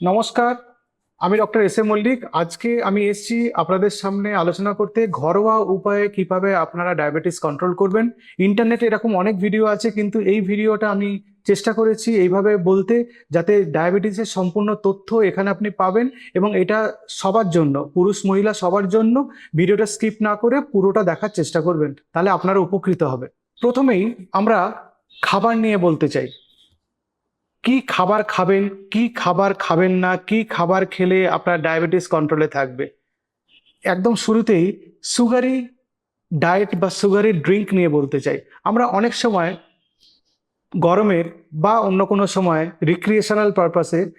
নমস্কার, আমি doctor S A Mallick. আজকে আমি এসেছি আপনাদের সামনে আলোচনা করতে ঘরোয়া উপায়ে কীভাবে আপনারা ডায়াবেটিস কন্ট্রোল করবেন। ইন্টারনেটে এরকম অনেক ভিডিও আছে, কিন্তু এই ভিডিওটা আমি চেষ্টা করেছি এইভাবে বলতে, যাতে ডায়াবেটিসের সম্পূর্ণ তথ্য এখানে আপনি পাবেন এবং এটা সবার জন্য, পুরুষ, মহিলা সবার জন্য। ভিডিওটা স্কিপ না করে পুরোটা দেখার চেষ্টা করবেন, তাহলে আপনারা উপকৃত হবে প্রথমেই আমরা খাবার নিয়ে বলতে চাই। কি খাবার খাবেন, কি খাবার খাবেন না, কি খাবার খেলে আপনার ডায়াবেটিস কন্ট্রোলে থাকবে? একদম শুরুতেই সুগারি ডায়েট বা সুগারি ড্রিঙ্ক নিয়ে বলতে চাই। আমরা অনেক সময় গরমের বা অন্য কোনো সময় রিক্রিয়েশনাল পারপাসে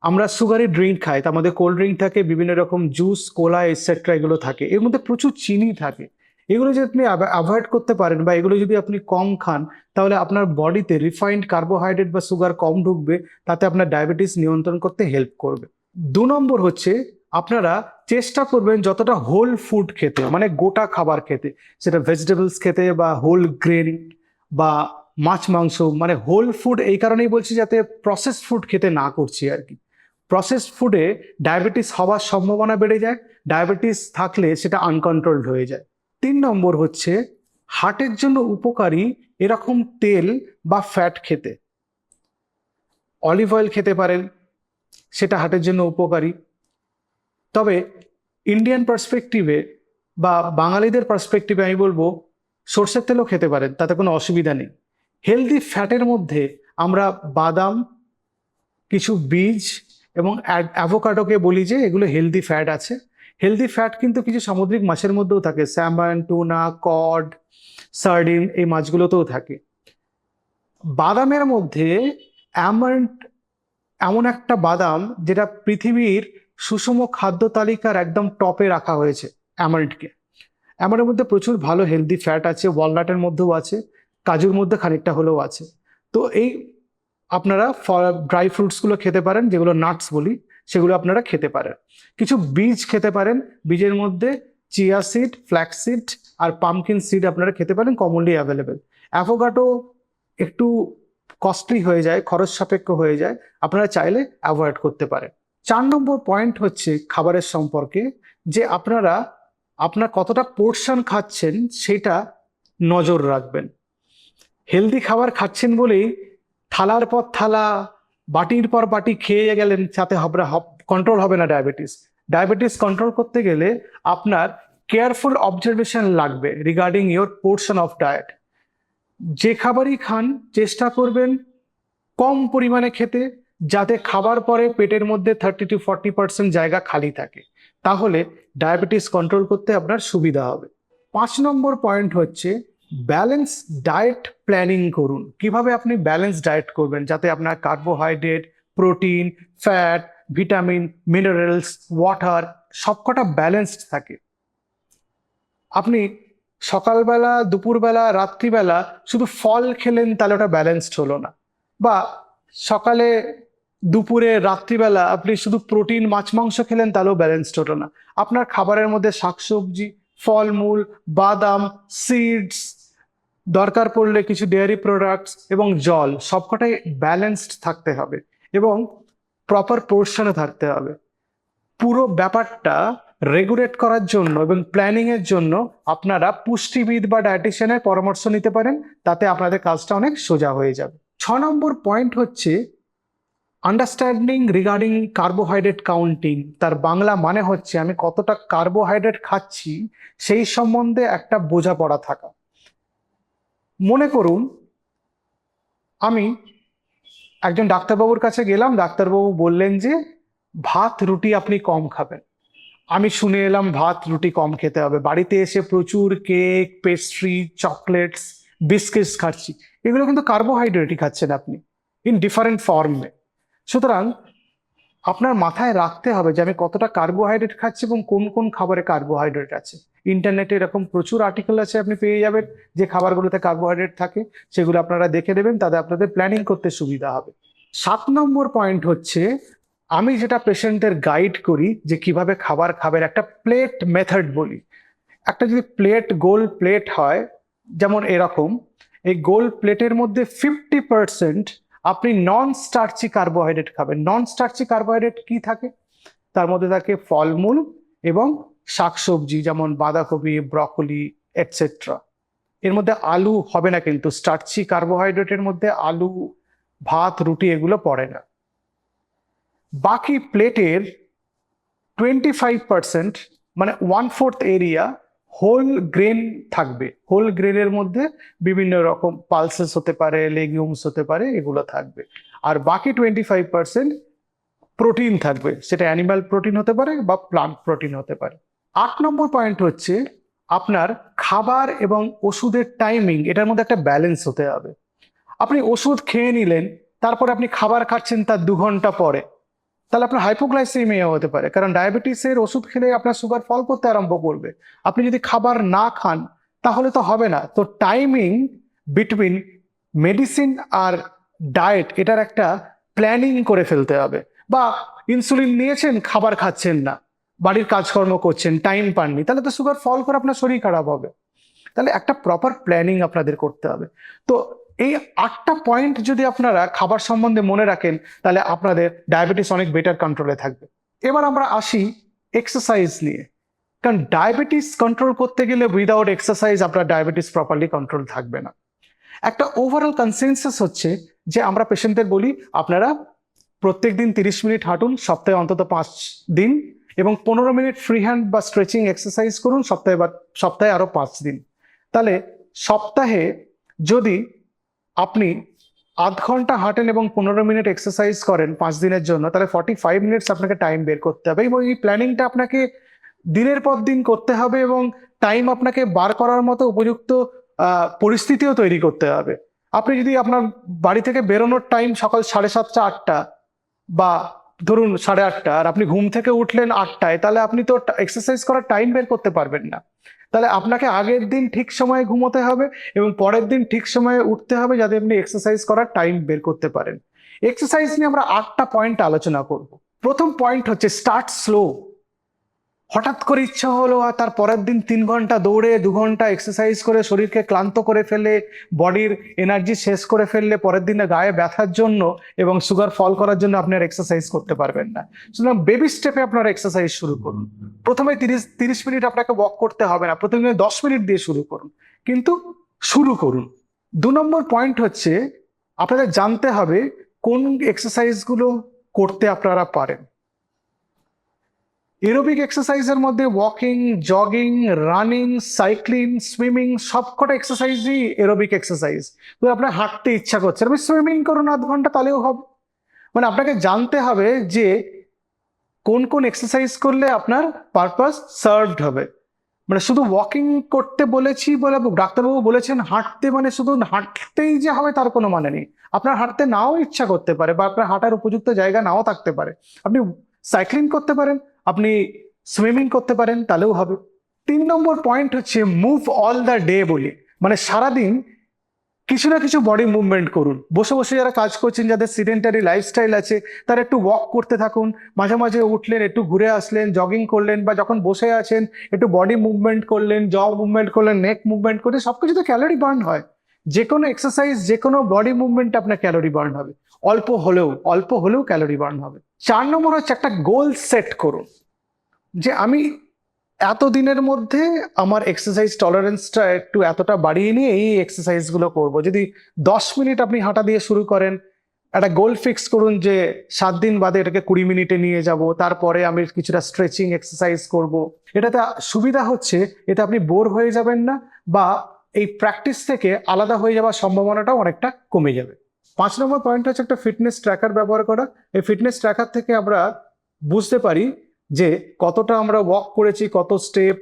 আমরা সুগারি ড্রিঙ্ক খাই। তার মধ্যে কোল্ড ড্রিঙ্ক থাকে, বিভিন্ন রকম জুস কোলা এটসেট্রা এগুলো থাকে। এর মধ্যে প্রচুর চিনি থাকে। এগুলো যদি আপনি অ্যাভয়েড করতে পারেন বা এগুলো যদি আপনি কম খান, তাহলে আপনার বডিতে রিফাইন্ড কার্বোহাইড্রেট বা সুগার কম ঢুকবে, তাতে আপনার ডায়াবেটিস নিয়ন্ত্রণ করতে হেল্প করবে। দু নম্বর হচ্ছে, আপনারা চেষ্টা করবেন যতটা হোল ফুড খেতে মানে গোটা খাবার খেতে, সেটা ভেজিটেবলস খেতে বা হোল গ্রেন বা মাছ, মাংস মানে হোল ফুড এই কারণেই বলছি যাতে প্রসেস ফুড খেতে না করছি আর কি। প্রসেস ফুডে ডায়াবেটিস হওয়ার সম্ভাবনা বেড়ে যায় ডায়াবেটিস থাকলে সেটা আনকন্ট্রোলড হয়ে যায়। তিন নম্বর হচ্ছে হার্টের জন্য উপকারী এরকম তেল বা ফ্যাট খেতে। অলিভ অয়েল খেতে পারেন, সেটা হার্টের জন্য উপকারী। তবে ইন্ডিয়ান পার্সপেক্টিভে বা বাঙালিদের পার্সপেক্টিভে আমি বলব, সর্ষের তেলও খেতে পারেন, তাতে কোনো অসুবিধা নেই। হেলদি ফ্যাটের মধ্যে আমরা বাদাম, কিছু বীজ এবং অ্যাভোকাডোকে বলি যে, এগুলো হেলদি ফ্যাট আছে। হেলদি ফ্যাট কিন্তু কিছু সামুদ্রিক মাছের মধ্যেও থাকে। স্যামন টুনা কড সার্ডিন এই মাছগুলোতেও থাকে। বাদামের মধ্যে অ্যামান্ট এমন একটা বাদাম যেটা পৃথিবীর সুষম খাদ্য তালিকার একদম টপে রাখা হয়েছে অ্যামান্টকে অ্যামান্টের মধ্যে প্রচুর ভালো হেলদি ফ্যাট আছে ওয়ালনাটের মধ্যেও আছে, কাজুর মধ্যে খানিকটা হলেও আছে। তো এই আপনারা ড্রাই ফ্রুটসগুলো খেতে পারেন, যেগুলো নাটস বলি। সেগুলো আপনারা খেতে পারেন। কিছু বীজ খেতে পারেন, বীজের মধ্যে চিয়া সিড ফ্ল্যাক্স সিড আর পামকিন সিড আপনারা খেতে পারেন কমনলি অ্যাভেলেবেল অ্যাভোগাটো একটু কস্টলি হয়ে যায়, খরচ সাপেক্ষ হয়ে যায়, আপনারা চাইলে অ্যাভয়েড করতে পারেন। চার নম্বর পয়েন্ট হচ্ছে খাবারের সম্পর্কে, যে আপনারা, আপনার কতটা পোর্শন খাচ্ছেন সেটা নজর রাখবেন। হেলদি খাবার খাচ্ছেন বলেই থালার পর থালা বাটির পর বাটি খেয়ে গেলেন যাতে হবে কন্ট্রোল হবে না ডায়াবেটিস ডায়াবেটিস কন্ট্রোল করতে গেলে আপনার কেয়ারফুল অবজারভেশন লাগবে regarding your portion of diet যে খাবারই খান, চেষ্টা করবেন কম পরিমাণে খেতে, যাতে খাবার পরে পেটের মধ্যে থার্টি টু ফর্টি পার্সেন্ট জায়গা খালি থাকে। তাহলে ডায়াবেটিস কন্ট্রোল করতে আপনার সুবিধা হবে। পাঁচ নম্বর পয়েন্ট হচ্ছে ব্যালেন্স ডায়েট প্ল্যানিং করুন। কীভাবে আপনি ব্যালেন্স ডায়েট করবেন? যাতে আপনার carbohydrate protein fat vitamin minerals water সবকটা ব্যালেন্সড থাকে। আপনি সকালবেলা, দুপুরবেলা, রাত্রিবেলা শুধু ফল খেলেন তাহলে ওটা ব্যালেন্সড হলো না। বা সকালে, দুপুরে, রাত্রিবেলা আপনি শুধু প্রোটিন মাছ, মাংস খেলেন তাহলেও ব্যালেন্সড হলো না। আপনার খাবারের মধ্যে শাকসবজি, ফলমূল, বাদাম সিডস দরকার পড়লে কিছু ডেয়ারি প্রোডাক্টস এবং জল সবকটাই ব্যালেন্সড থাকতে হবে এবং প্রপার পোর্শনে থাকতে হবে। পুরো ব্যাপারটা রেগুলেট করার জন্য এবং প্ল্যানিং এর জন্য আপনারা পুষ্টিবিদ বা ডায়েটিশিয়ানের পরামর্শ নিতে পারেন, তাতে আপনাদের কাজটা অনেক সোজা হয়ে যাবে। ছ নম্বর পয়েন্ট হচ্ছে আন্ডারস্ট্যান্ডিং রিগার্ডিং কার্বোহাইড্রেট কাউন্টিং তার বাংলা মানে হচ্ছে আমি কতটা কার্বোহাইড্রেট খাচ্ছি, সেই সম্বন্ধে একটা বোঝাপড়া থাকা। মনে করুন, আমি একজন ডাক্তারবাবুর কাছে গেলাম, ডাক্তারবাবু বললেন যে, ভাত, রুটি আপনি কম খাবেন। আমি শুনে এলাম, ভাত, রুটি কম খেতে হবে। বাড়িতে এসে প্রচুর কেক পেস্ট্রি চকলেটস বিস্কিটস খাচ্ছি। এগুলো কিন্তু কার্বোহাইড্রেটই খাচ্ছেন আপনি ইন ডিফারেন্ট ফর্মে সুতরাং আপনার মাথায় রাখতে হবে যে আমি কতটা কার্বোহাইড্রেট খাচ্ছি এবং কোন কোন খাবারে কার্বোহাইড্রেট আছে। ইন্টারনেটে এরকম প্রচুর আর্টিকেল আছে আপনি পেয়ে যাবেন, যে খাবারগুলোতে কার্বোহাইড্রেট থাকে, সেগুলো আপনারা দেখে দেবেন, তাতে আপনাদের প্ল্যানিং করতে সুবিধা হবে। সাত নম্বর পয়েন্ট হচ্ছে, আমি যেটা পেশেন্টের গাইড করি, যে কীভাবে খাবার খাবেন, একটা প্লেট মেথড বলি। একটা যদি প্লেট গোল প্লেট হয়, যেমন এরকম, এই গোল প্লেটের মধ্যে ফিফটি পার্সেন্ট আপনি নন স্টার্চি কার্বোহাইড্রেট খাবেন। নন স্টার্চি কার্বোহাইড্রেট কি থাকে? তার মধ্যে থাকে ফলমূল এবং শাকসবজি, যেমন বাঁধাকপি, ব্রকলি এটসেট্রা এর মধ্যে আলু হবে না কিন্তু স্টার্চি কার্বোহাইড্রেটের মধ্যে আলু, ভাত, রুটি এগুলো পড়ে না। বাকি প্লেটের টোয়েন্টি ফাইভ পার্সেন্ট মানে one fourth area whole grain থাকবে। হোল গ্রেনের মধ্যে বিভিন্ন রকম পালসেস হতে পারে, লেগিউমস হতে পারে, এগুলো থাকবে। আর বাকি টোয়েন্টি ফাইভ পার্সেন্ট প্রোটিন থাকবে। সেটা অ্যানিমাল প্রোটিন হতে পারে বা প্লান্ট প্রোটিন হতে পারে। আট নম্বর পয়েন্ট হচ্ছে আপনার খাবার এবং ওষুধের টাইমিং, এটার মধ্যে একটা ব্যালেন্স হতে হবে। আপনি ওষুধ খেয়ে নিলেন, তারপরে আপনি খাবার খাচ্ছেন তার দু ঘণ্টা পরে। তাহলে আপনার হাইপোগ্লাইসেমিয়া হতে পারে। কারণ ডায়াবেটিসের ওষুধ খেলে আপনার সুগার ফল করতে আরম্ভ করবে। আপনি যদি খাবার না খান, তাহলে তো হবে না। তো টাইমিং বিটুইন মেডিসিন আর ডায়েট এটার একটা প্ল্যানিং করে ফেলতে হবে। বা ইনসুলিন নিয়েছেন, খাবার খাচ্ছেন না। বাড়ির কাজকর্ম করছেন টাইম পাননি, তাহলে তো সুগার ফল করে আপনার শরীর খারাপ হবে। তাহলে একটা প্রপার প্ল্যানিং আপনাদের করতে হবে। তো এই আটটা পয়েন্ট যদি আপনারা খাবার সম্বন্ধে মনে রাখেন, তাহলে আপনাদের ডায়াবেটিস অনেক বেটার কন্ট্রোলে থাকবে। এবার আমরা আসি এক্সারসাইজ নিয়ে। কারণ ডায়াবেটিস কন্ট্রোল করতে গেলে উইদাউট এক্সারসাইজ আপনার ডায়াবেটিস প্রপারলি কন্ট্রোল থাকবে না। একটা ওভারঅল কনসেনসাস হচ্ছে যে আমরা পেশেন্টদের বলি, আপনারা প্রত্যেক দিন তিরিশ মিনিট হাঁটুন, সপ্তাহে অন্তত পাঁচ দিন এবং পনেরো মিনিট ফ্রি হ্যান্ড বা স্ট্রেচিং এক্সারসাইজ করুন, সপ্তাহে বা, সপ্তাহে আরও পাঁচ দিন। তাহলে সপ্তাহে যদি আপনি আধ ঘণ্টা হাঁটেন এবং পনেরো মিনিট এক্সারসাইজ করেন পাঁচ দিনের জন্য, তাহলে ফর্টি ফাইভ মিনিটস আপনাকে টাইম বের করতে হবে এবং এই প্ল্যানিংটা আপনাকে দিনের পর দিন করতে হবে এবং টাইম আপনাকে বার করার মতো উপযুক্ত পরিস্থিতিও তৈরি করতে হবে। আপনি যদি আপনার বাড়ি থেকে বেরোনোর টাইম সকাল সাড়ে সাতটা, আটটা বা ধরুন সাড়ে আটটা, আর আপনি ঘুম থেকে উঠলেন আটটায়, তাহলে আপনি তো এক্সারসাইজ করার টাইম বের করতে পারবেন না। তাহলে আপনাকে আগের দিন ঠিক সময়ে ঘুমোতে হবে এবং পরের দিন ঠিক সময়ে উঠতে হবে যাতে আপনি এক্সারসাইজ করার টাইম বের করতে পারেন। এক্সারসাইজ নিয়ে আমরা আটটা পয়েন্ট আলোচনা করব। প্রথম পয়েন্ট হচ্ছে স্টার্ট স্লো হঠাৎ করে ইচ্ছা হলো আর তার পরের দিন তিন ঘণ্টা দৌড়ে, দু ঘণ্টা এক্সারসাইজ করে শরীরকে ক্লান্ত করে ফেলে বডির এনার্জি শেষ করে ফেললে পরের দিনে গায়ে ব্যথার জন্য এবং সুগার ফল করার জন্য আপনি আর এক্সারসাইজ করতে পারবেন না। সুতরাং বেবি স্টেপে আপনার এক্সারসাইজ শুরু করুন। প্রথমে তিরিশ তিরিশ মিনিট আপনাকে ওয়াক করতে হবে না, প্রথমে দশ মিনিট দিয়ে শুরু করুন। কিন্তু শুরু করুন। দু নম্বর পয়েন্ট হচ্ছে, আপনাদের জানতে হবে কোন এক্সারসাইজগুলো করতে আপনারা পারেন। এরোবিক এক্সারসাইজের মধ্যে walking jogging running cycling swimming সবকটা এক্সারসাইজই এরোবিক এক্সারসাইজ আপনার হাঁটতে ইচ্ছা করছে আপনি সুইমিং করুন আধ ঘণ্টা, তাহলেও হবে। মানে আপনাকে জানতে হবে যে কোন কোন এক্সারসাইজ করলে আপনার পারপাস সার্ভড হবে। মানে শুধু ওয়াকিং করতে বলেছি বলে ডাক্তারবাবু বলেছেন, হাঁটতে মানে শুধু হাঁটতেই যে হবে তার কোনো মানে নেই। আপনার হাঁটতে নাও ইচ্ছা করতে পারে বা আপনার হাঁটার উপযুক্ত জায়গা নাও থাকতে পারে। আপনি সাইক্লিং করতে পারেন আপনি সুইমিং করতে পারেন, তাহলেও হবে। তিন নম্বর পয়েন্ট হচ্ছে মুভ অল দ্য ডে বলি। মানে সারাদিন কিছু না কিছু বডি মুভমেন্ট করুন। বসে বসে যারা কাজ করছেন, যাদের সিডেন্টারি লাইফস্টাইল আছে, তারা একটু ওয়াক করতে থাকুন। মাঝে মাঝে উঠলেন, একটু ঘুরে আসলেন জগিং করলেন, বা যখন বসে আছেন, একটু বডি মুভমেন্ট করলেন জ মুভমেন্ট করলেন নেক মুভমেন্ট করলেন সব কিছু তো ক্যালোরি বার্ন হয়। যে কোনো এক্সারসাইজ যে কোনো বডি মুভমেন্ট আপনার ক্যালোরি বার্ন হবে। অল্প হলেও অল্প হলেও ক্যালোরি বার্ন হবে। চার নম্বর হচ্ছে একটা গোল সেট করুন। যে আমি এত দিনের মধ্যে আমার এক্সারসাইজ টলারেন্সটা একটু এতটা বাড়িয়ে নিয়ে এই এক্সারসাইজগুলো করব। যদি দশ মিনিট আপনি হাঁটা দিয়ে শুরু করেন, একটা গোল ফিক্স করুন যে সাত দিন বাদে এটাকে কুড়ি মিনিটে নিয়ে যাব, তারপরে আমি কিছুটা স্ট্রেচিং এক্সারসাইজ করব। এটাতে সুবিধা হচ্ছে এতে আপনি বোর হয়ে যাবেন না বা এই প্র্যাকটিস থেকে আলাদা হয়ে যাওয়ার সম্ভাবনাটাও অনেকটা কমে যাবে। পাঁচ নম্বর পয়েন্ট হচ্ছে একটা ফিটনেস ট্র্যাকার ব্যবহার করা। এই ফিটনেস ট্র্যাকার থেকে আমরা বুঝতে পারি যে কতটা আমরা ওয়াক করেছি, কত স্টেপ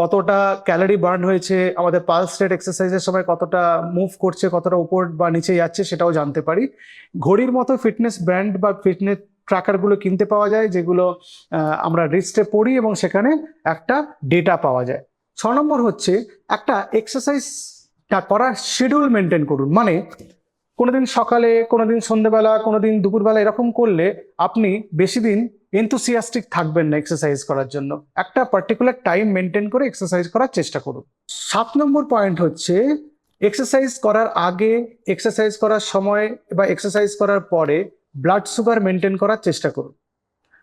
কতটা ক্যালোরি বার্ন হয়েছে, আমাদের পালস রেট এক্সারসাইজের সময় কতটা মুভ করছে, কতটা উপর বা নিচে যাচ্ছে সেটাও জানতে পারি। ঘড়ির মতো ফিটনেস ব্র্যান্ড বা ফিটনেস ট্র্যাকারগুলো কিনতে পাওয়া যায়, যেগুলো আমরা রিস্টে পড়ি এবং সেখানে একটা ডেটা পাওয়া যায়। ছ নম্বর হচ্ছে একটা এক্সারসাইজটা করার শিডিউল মেনটেন করুন। মানে কোনোদিন সকালে, কোনোদিন সন্ধ্যেবেলা কোনোদিন দুপুরবেলা এরকম করলে আপনি বেশি দিন এনথুসিয়াস্টিক থাকবেন না এক্সারসাইজ করার জন্য। একটা পার্টিকুলার টাইম মেনটেন করে এক্সারসাইজ করার চেষ্টা করুন। সাত নম্বর পয়েন্ট হচ্ছে এক্সারসাইজ করার আগে এক্সারসাইজ করার সময় বা এক্সারসাইজ করার পরে ব্লাড সুগার মেনটেন করার চেষ্টা করুন।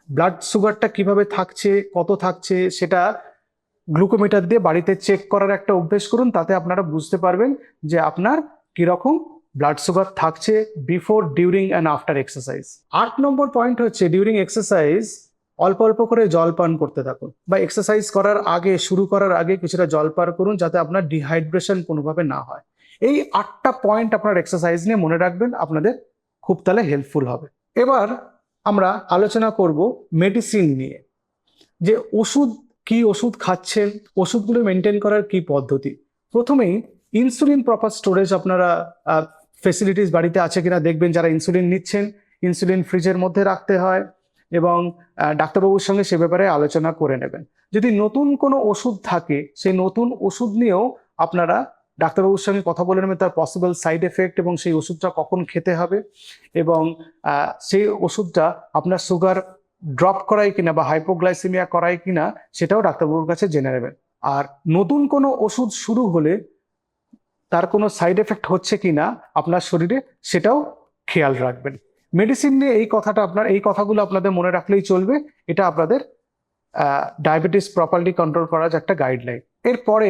ব্লাড সুগারটা কীভাবে থাকছে, কত থাকছে, সেটা গ্লুকোমিটার দিয়ে বাড়িতে চেক করার একটা অভ্যেস করুন, তাতে আপনারা বুঝতে পারবেন যে আপনার কীরকম ব্লাড সুগার থাকছে before during and after exercise আট নম্বর পয়েন্ট হচ্ছে ডিউরিং এক্সারসাইজ অল্প অল্প করে জল পান করতে থাকুন বা এক্সারসাইজ করার আগে, শুরু করার আগে কিছুটা জল পান করুন যাতে আপনার ডিহাইড্রেশন কোনোভাবে না হয়। এই আটটা পয়েন্ট আপনার এক্সারসাইজ নিয়ে মনে রাখবেন, আপনাদের খুব তাহলে হেল্পফুল হবে। এবার আমরা আলোচনা করব মেডিসিন নিয়ে। যে ওষুধ, কি ওষুধ খাচ্ছেন, ওষুধগুলো মেনটেন করার কি পদ্ধতি? প্রথমেই ইনসুলিন প্রপার স্টোরেজ আপনারা ফেসিলিটিস বাড়িতে আছে কিনা দেখবেন যারা ইনসুলিন নিচ্ছেন ইনসুলিন ফ্রিজের মধ্যে রাখতে হয় এবং ডাক্তারবাবুর সঙ্গে সে ব্যাপারে আলোচনা করে নেবেন। যদি নতুন কোনো ওষুধ থাকে, সেই নতুন ওষুধ নিয়েও আপনারা ডাক্তারবাবুর সঙ্গে কথা বলে নেবেন, তার পসিবল সাইড এফেক্ট এবং সেই ওষুধটা কখন খেতে হবে এবং সেই ওষুধটা আপনার সুগার ড্রপ করায় কিনা বা হাইপোগ্লাইসেমিয়া করায় কিনা সেটাও ডাক্তারবাবুর কাছে জেনে নেবেন। আর নতুন কোনো ওষুধ শুরু হলে তার কোনো সাইড এফেক্ট হচ্ছে কি না আপনার শরীরে সেটাও খেয়াল রাখবেন। মেডিসিন নিয়ে এই কথাটা আপনার, এই কথাগুলো আপনাদের মনে রাখলেই চলবে। এটা আপনাদের ডায়াবেটিস প্রপারলি কন্ট্রোল করার একটা গাইডলাইন এরপরে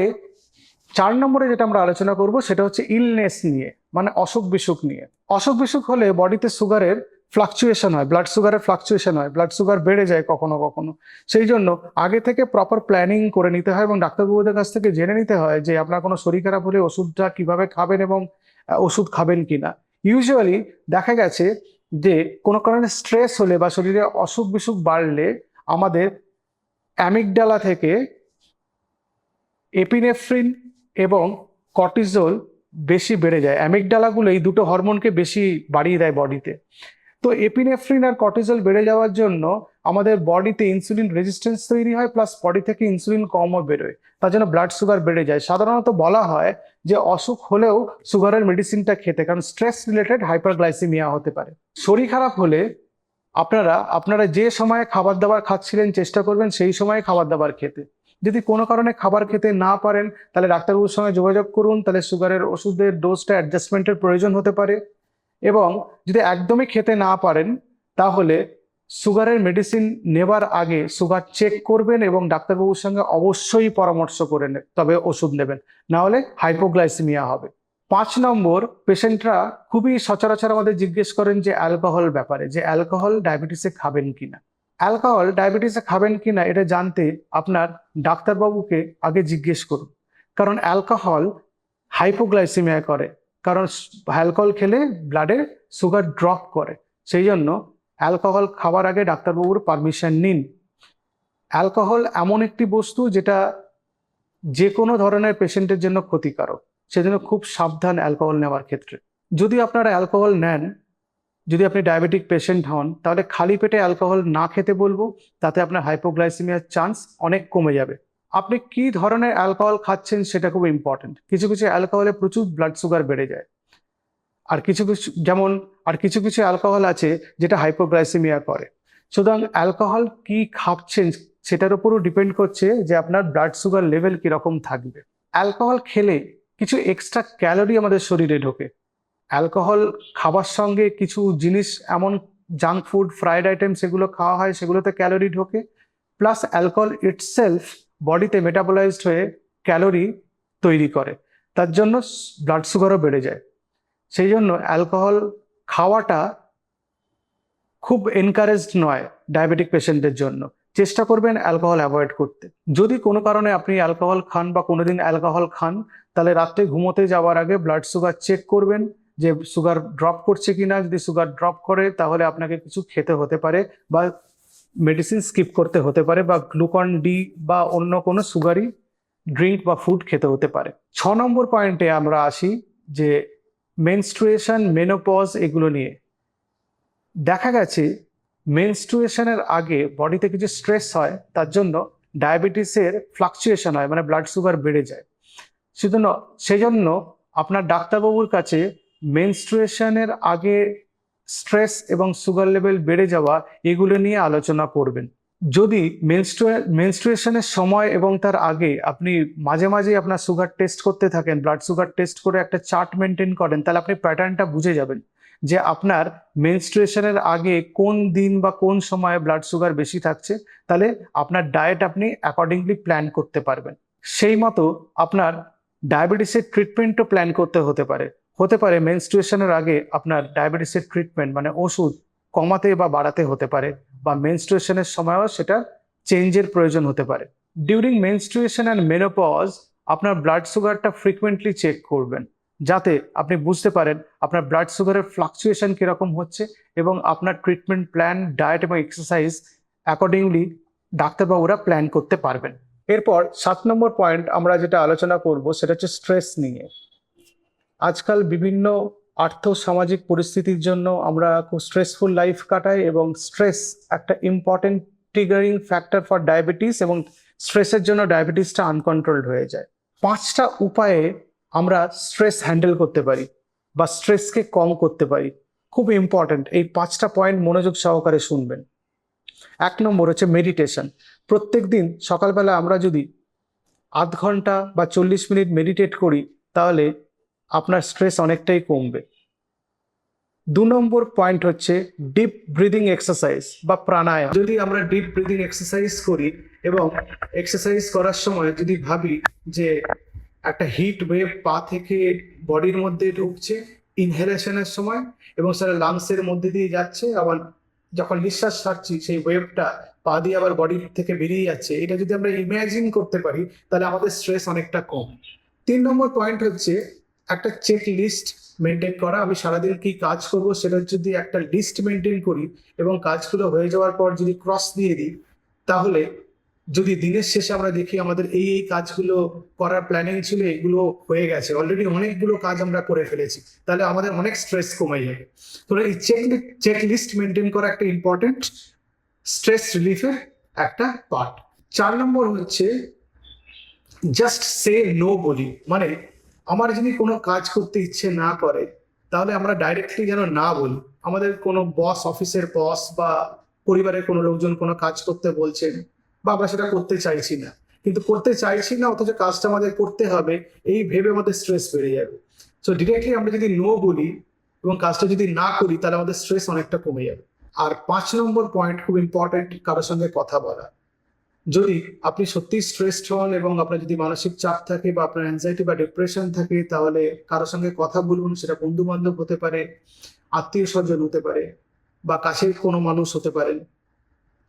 চার নম্বরে যেটা আমরা আলোচনা করব সেটা হচ্ছে ইলনেস নিয়ে মানে অসুখ বিসুখ নিয়ে অসুখ বিসুখ হলে বডিতে সুগারের ফ্লাকচুয়েশন হয় ব্লাড সুগারের ফ্লাকচুয়েশন হয় ব্লাড সুগার বেড়ে যায় কখনো কখনো। সেই জন্য আগে থেকে প্রপার প্ল্যানিং করে নিতে হয় এবং ডাক্তারবাবুদের কাছ থেকে জেনে নিতে হয় যে আপনার কোনো শরীর খারাপ হলে ওষুধটা কীভাবে খাবেন এবং ওষুধ খাবেন কিনা। ইউজুয়ালি দেখা গেছে যে কোনো কারণে স্ট্রেস হলে বা শরীরে অসুখ বিসুখ বাড়লে আমাদের অ্যামিকডালা থেকে এপিনেফ্রিন এবং কর্টিজল বেশি বেড়ে যায়। অ্যামিকডালাগুলো এই দুটো হরমোনকে বেশি বাড়িয়ে দেয় বডিতে তো এপিনেফ্রিন আর কর্টিজল বেড়ে যাওয়ার জন্য আমাদের বডিতে ইনসুলিন রেজিস্ট্যান্স তৈরি হয় প্লাস বডি থেকে ইনসুলিন কমও বেরোয়। তার জন্য ব্লাড সুগার বেড়ে যায়। সাধারণত বলা হয় যে অসুখ হলেও সুগারের মেডিসিনটা খেতে, কারণ স্ট্রেস রিলেটেড হাইপারগ্লাইসিমিয়া হতে পারে। শরীর খারাপ হলে আপনারা আপনারা যে সময়ে খাবার দাবার খাচ্ছিলেন, চেষ্টা করবেন সেই সময়ে খাবার দাবার খেতে। যদি কোনো কারণে খাবার খেতে না পারেন, তাহলে ডাক্তারবাবুর সঙ্গে যোগাযোগ করুন। তাহলে সুগারের ওষুধের ডোজটা অ্যাডজাস্টমেন্টের প্রয়োজন হতে পারে। এবং যদি একদমই খেতে না পারেন, তাহলে সুগারের মেডিসিন নেবার আগে সুগার চেক করবেন এবং ডাক্তারবাবুর সঙ্গে অবশ্যই পরামর্শ করে তবে ওষুধ নেবেন। না হলে হাইপোগ্লাইসিমিয়া হবে। পাঁচ নম্বর পেশেন্টরা খুবই সচরাচর আমাদের জিজ্ঞেস করেন যে অ্যালকোহল ব্যাপারে, যে অ্যালকোহল ডায়াবেটিসে খাবেন কিনা। অ্যালকোহল ডায়াবেটিসে খাবেন কিনা এটা জানতে আপনার ডাক্তারবাবুকে আগে জিজ্ঞেস করুন। কারণ অ্যালকোহল হাইপোগ্লাইসিমিয়া করে। কারণ অ্যালকোহল খেলে ব্লাডে সুগার ড্রপ করে। সেই জন্য অ্যালকোহল খাওয়ার আগে ডাক্তারবাবুর পারমিশন নিন। অ্যালকোহল এমন একটি বস্তু যেটা যে কোনো ধরনের পেশেন্টের জন্য ক্ষতিকারক। সেজন্য খুব সাবধান অ্যালকোহল নেওয়ার ক্ষেত্রে। যদি আপনারা অ্যালকোহল নেন, যদি আপনি ডায়াবেটিক পেশেন্ট হন, তাহলে খালি পেটে অ্যালকোহল না খেতে বলব, তাতে আপনার হাইপোগ্লাইসিমিয়ার চান্স অনেক কমে যাবে। আপনি কি ধরনের অ্যালকোহল খাচ্ছেন সেটা খুব ইম্পর্টেন্ট কিছু কিছু অ্যালকোহলে প্রচুর ব্লাড সুগার বেড়ে যায়। আর কিছু কিছু, যেমন, আর কিছু কিছু অ্যালকোহল আছে যেটা হাইপোগ্লাইসিমিয়া করে। সুতরাং অ্যালকোহল কি খাচ্ছেন সেটার উপরও ডিপেন্ড করছে যে আপনার ব্লাড সুগার লেভেল কীরকম থাকবে। অ্যালকোহল খেলে কিছু এক্সট্রা ক্যালোরি আমাদের শরীরে ঢোকে। অ্যালকোহল খাবার সঙ্গে কিছু জিনিস, এমন জাঙ্ক ফুড ফ্রাইড আইটেম সেগুলো খাওয়া হয় সেগুলোতে ক্যালোরি ঢোকে। প্লাস অ্যালকোহল ইটসেলফ বডিতে মেটাবোলাইজড হয়ে ক্যালোরি তৈরি করে। তার জন্য ব্লাড সুগারও বেড়ে যায়। সেই জন্য অ্যালকোহল খাওয়াটা খুব এনকারেজড নয় ডায়াবেটিক পেশেন্টদের জন্য। চেষ্টা করবেন অ্যালকোহল অ্যাভয়েড করতে। যদি কোনো কারণে আপনি অ্যালকোহল খান বা কোনোদিন অ্যালকোহল খান, তাহলে রাত্রে ঘুমোতে যাওয়ার আগে ব্লাড সুগার চেক করবেন যে সুগার ড্রপ করছে কিনা। যদি সুগার ড্রপ করে, তাহলে আপনাকে কিছু খেতে হতে পারে বা মেডিসিন স্কিপ করতে হতে পারে বা গ্লুকন ডি বা অন্য কোনো সুগারি ড্রিঙ্ক বা ফুড খেতে হতে পারে। ছ নম্বর পয়েন্টে আমরা আসি যে মেনস্ট্রুয়েশন মেনোপজ এগুলো নিয়ে। দেখা গেছে মেনস্ট্রুয়েশনের আগে বডিতে কিছু স্ট্রেস হয়, তার জন্য ডায়াবেটিসের ফ্লাকচুয়েশন হয় মানে ব্লাড সুগার বেড়ে যায়। সেজন্য সেজন্য আপনার ডাক্তারবাবুর কাছে মেনস্ট্রুয়েশনের আগে স্ট্রেস এবং সুগার লেভেল বেড়ে যাওয়া এগুলো নিয়ে আলোচনা করবেন। যদি মেনস্ট্রুয়েশনের সময় এবং তার আগে আপনি মাঝে মাঝে আপনার সুগার টেস্ট করতে থাকেন ব্লাড সুগার টেস্ট করে একটা চার্ট মেনটেন করেন, তাহলে আপনি প্যাটার্নটা বুঝে যাবেন যে আপনার মেনস্ট্রুয়েশনের আগে কোন দিন বা কোন সময়ে ব্লাড সুগার বেশি থাকছে, তাহলে আপনার ডায়েট আপনি অ্যাকর্ডিংলি প্ল্যান করতে পারবেন। সেই মতো আপনার ডায়াবেটিসের ট্রিটমেন্টও প্ল্যান করতে হতে পারে। হতে পারে মেনস্ট্রুয়েশনের আগে আপনার ডায়াবেটিসের ট্রিটমেন্ট মানে ওষুধ কমাতে বা বাড়াতে হতে পারে, বা মেনস্ট্রুয়েশনের সময়ও সেটা চেঞ্জের প্রয়োজন হতে পারে। ডিউরিং মেনস্ট্রুয়েশন অ্যান্ড মেনোপজ আপনার ব্লাড সুগারটা ফ্রিকুয়েন্টলি চেক করবেন, যাতে আপনি বুঝতে পারেন আপনার ব্লাড সুগারের ফ্লাকচুয়েশন কীরকম হচ্ছে এবং আপনার ট্রিটমেন্ট প্ল্যান ডায়েট এবং এক্সারসাইজ অ্যাকর্ডিংলি ডাক্তারবাবুরা প্ল্যান করতে পারবেন। এরপর সাত নম্বর পয়েন্ট আমরা যেটা আলোচনা করব, সেটা হচ্ছে স্ট্রেস নিয়ে। আজকাল বিভিন্ন আর্থ সামাজিক পরিস্থিতির জন্য আমরা খুব স্ট্রেসফুল লাইফ কাটাই এবং স্ট্রেস একটা important triggering factor for diabetes এবং স্ট্রেসের জন্য ডায়াবেটিসটা আনকন্ট্রোলড হয়ে যায়। পাঁচটা উপায়ে আমরা স্ট্রেস হ্যান্ডেল করতে পারি বা স্ট্রেসকে কম করতে পারি, খুব ইম্পর্ট্যান্ট এই পাঁচটা পয়েন্ট মনোযোগ সহকারে শুনবেন। এক নম্বর হচ্ছে মেডিটেশন প্রত্যেক দিন সকালবেলা আমরা যদি আধ ঘণ্টা বা চল্লিশ মিনিট মেডিটেট করি, তাহলে আপনার স্ট্রেস অনেকটাই কমবে। দু নম্বর পয়েন্ট হচ্ছে ডিপ ব্রিদিং এক্সারসাইজ বা প্রাণায়াম। যদি আমরা ডিপ ব্রিদিং এক্সারসাইজ করি এবং এক্সারসাইজ করার সময় যদি ভাবি যে একটা হিট ওয়েভ পা থেকে বডির মধ্যে ঢুকছে ইনহেলেশনের সময় এবং সেটা লাংসের মধ্যে দিয়ে যাচ্ছে, আবার যখন নিঃশ্বাস ছাড়ছি সেই ওয়েভটা পা দিয়ে আবার বডি থেকে বেরিয়ে যাচ্ছে, এটা যদি আমরা ইমাজিন করতে পারি, তাহলে আমাদের স্ট্রেস অনেকটা কম। তিন নম্বর পয়েন্ট হচ্ছে একটা চেক লিস্ট মেনটেন করা। আমি সারাদিন কি কাজ করব সেটার যদি একটা লিস্ট মেনটেন করি এবং কাজগুলো হয়ে যাওয়ার পর যদি ক্রস দিয়ে দিই, তাহলে যদি দিনের শেষে আমরা দেখি আমাদের এই এই কাজগুলো করার প্ল্যানিং ছিল, এগুলো হয়ে গেছে। অলরেডি অনেকগুলো কাজ আমরা করে ফেলেছি। তাহলে আমাদের অনেক স্ট্রেস কমে যাবে। তো এই চেক চেক লিস্ট মেনটেন করা একটা ইম্পর্টেন্ট স্ট্রেস রিলিফের একটা পার্ট চার নম্বর হচ্ছে জাস্ট সে নো বলি। মানে আমার যদি কোনো কাজ করতে ইচ্ছে না করে, তাহলে আমরা ডাইরেক্টলি যেন না বলি। আমাদের কোনো বস অফিসের বস বা পরিবারের কোনো লোকজন কোনো কাজ করতে বলছেন বা আমরা সেটা করতে চাইছি না। কিন্তু করতে চাইছি না, অথচ কাজটা আমাদের করতে হবে, এই ভেবে আমাদের স্ট্রেস বেড়ে যাবে। সো ডিরেক্টলি আমরা যদি নো বলি এবং কাজটা যদি না করি, তাহলে আমাদের স্ট্রেস অনেকটা কমে যাবে। আর পাঁচ নম্বর পয়েন্ট খুব ইম্পর্টেন্ট কারোর সঙ্গে কথা বলা। যদি আপনি সত্যি স্ট্রেসড হন এবং আপনার যদি মানসিক চাপ থাকে বা আপনার অ্যাংজাইটি বা ডিপ্রেশন থাকে, তাহলে কারোর সঙ্গে কথা বলুন, সেটা বন্ধু বান্ধব হতে পারে, আত্মীয় স্বজন হতে পারে বা কাছের কোনো মানুষ হতে পারেন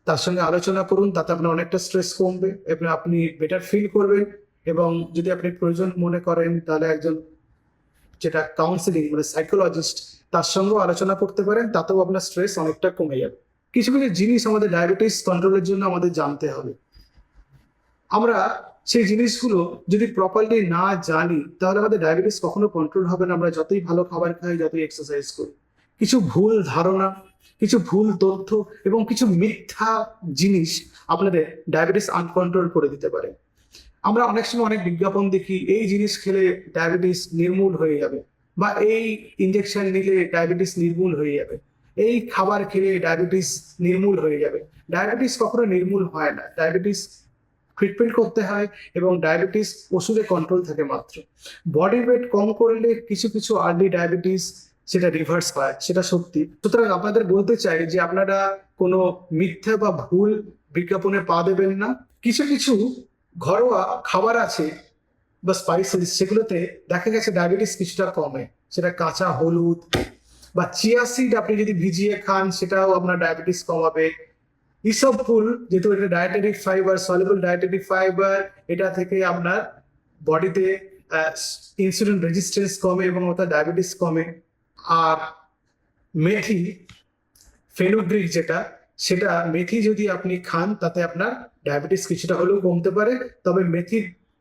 তার সঙ্গে আলোচনা করুন, তাতে আপনার অনেকটা স্ট্রেস কমবে এবং আপনি বেটার ফিল করবেন এবং যদি আপনি প্রয়োজন মনে করেন, তাহলে একজন যেটা কাউন্সিলিং মানে সাইকোলজিস্ট তার সঙ্গেও আলোচনা করতে পারেন, তাতেও আপনার স্ট্রেস অনেকটা কমে যাবে। কিছু কিছু জিনিস আমাদের ডায়াবেটিস কন্ট্রোলের জন্য আমাদের জানতে হবে। আমরা সেই জিনিসগুলো যদি প্রপারলি না জানি, তাহলে আমাদের ডায়াবেটিস কখনো কন্ট্রোল হবে না। আমরা যতই ভালো খাবার খাই, যতই এক্সারসাইজ করি। কিছু ভুল ধারণা, কিছু ভুল তথ্য এবং কিছু মিথ্যা জিনিস আপনাদের ডায়াবেটিস আনকন্ট্রোল করে দিতে পারে। আমরা অনেক সময় অনেক বিজ্ঞাপন দেখি, এই জিনিস খেলে ডায়াবেটিস নির্মূল হয়ে যাবে বা এই ইঞ্জেকশন নিলে ডায়াবেটিস নির্মূল হয়ে যাবে। এই খাবার খেলে ডায়াবেটিস নির্মূল হয়ে যাবে। ডায়াবেটিস কখনো নির্মূল হয় না। ডায়াবেটিস ট্রিটমেন্ট করতে হয় এবং ডায়াবেটিস ওষুধে কন্ট্রোল থাকে মাত্র। বডি ওয়েট কম করলে কিছু কিছু আর্লি ডায়াবেটিস সেটা রিভার্স পায় সেটা সত্যি। সুতরাং আপনাদের বলতে চাই যে আপনারা কোনো মিথ্যা বা ভুল বিজ্ঞাপনে পা দেবেন না। কিছু কিছু ঘরোয়া খাবার আছে বা স্পাইসেস সেগুলোতে দেখা গেছে ডায়াবেটিস কিছুটা কমে। সেটা কাঁচা হলুদ বা চিয়া সিড আপনি যদি ভিজিয়ে খান সেটাও আপনার ডায়াবেটিস কমাবে। ইসব ফুল, যেহেতু এটা dietetic fibre soluble dietetic fibre এটা থেকে আপনার বডিতে ইনসুলিন রেজিস্ট্যান্স কমে এবং অর্থাৎ ডায়াবেটিস কমে। আর মেথি ফেনুগ্রিক যেটা, সেটা মেথি যদি আপনি খান, তাতে আপনার ডায়াবেটিস কিছুটা হলেও কমতে পারে। তবে মেথি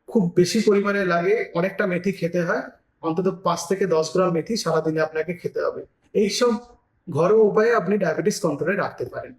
খুব বেশি পরিমাণে লাগে, অনেকটা মেথি খেতে হয়। অন্তত পাঁচ থেকে দশ গ্রাম মেথি সারাদিনে আপনাকে খেতে হবে। এইসব ঘরোয়া উপায়ে আপনি ডায়াবেটিস কন্ট্রোলে রাখতে পারেন।